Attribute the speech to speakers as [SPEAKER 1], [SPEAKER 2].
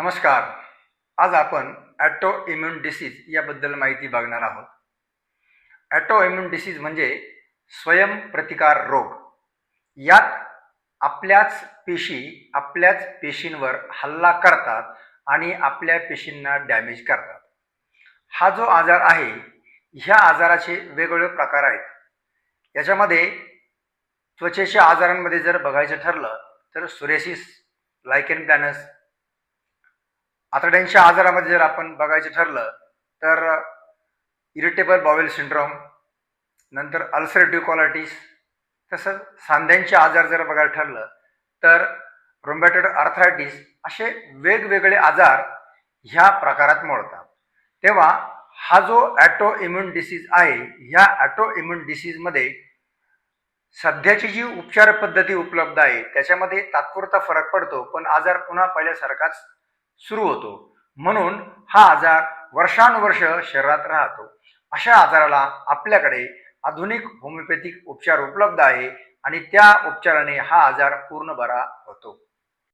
[SPEAKER 1] नमस्कार. आज आपण ॲटो इम्युन डिसीज याबद्दल माहिती बघणार आहोत. ॲटो इम्युन डिसीज म्हणजे स्वयंप्रतिकार रोग. यात आपल्याच पेशी आपल्याच पेशींवर हल्ला करतात आणि आपल्या पेशींना डॅमेज करतात. हा जो आजार आहे ह्या आजाराचे वेगवेगळे प्रकार आहेत. याच्यामध्ये त्वचेच्या आजारांमध्ये जर बघायचं ठरलं तर सुरेसिस लायकेन प्लॅनस आतड्यांच्या आजारामध्ये जर आपण बघायचं ठरलं तर इरिटेबल बॉवेल सिंड्रोम नंतर अल्सरेटिव्ह कॉलायटिस तसंच सांध्यांचे आजार जर बघायला ठरलं तर रोमॅटेड आर्थरायटिस असे वेगवेगळे आजार ह्या प्रकारात मोडतात. तेव्हा हा जो ॲटो इम्युन डिसीज आहे ह्या ॲटो इम्युन डिसीजमध्ये सध्याची जी उपचार पद्धती उपलब्ध आहे त्याच्यामध्ये तात्पुरता फरक पडतो पण आजार पुन्हा पहिल्यासारखाच सुरू होतो. म्हणून हा आजार वर्षानुवर्ष शरीरात राहतो. अशा आजाराला आपल्याकडे आधुनिक होमिओपॅथिक उपचार उपलब्ध आहे आणि त्या उपचाराने हा आजार पूर्ण बरा होतो.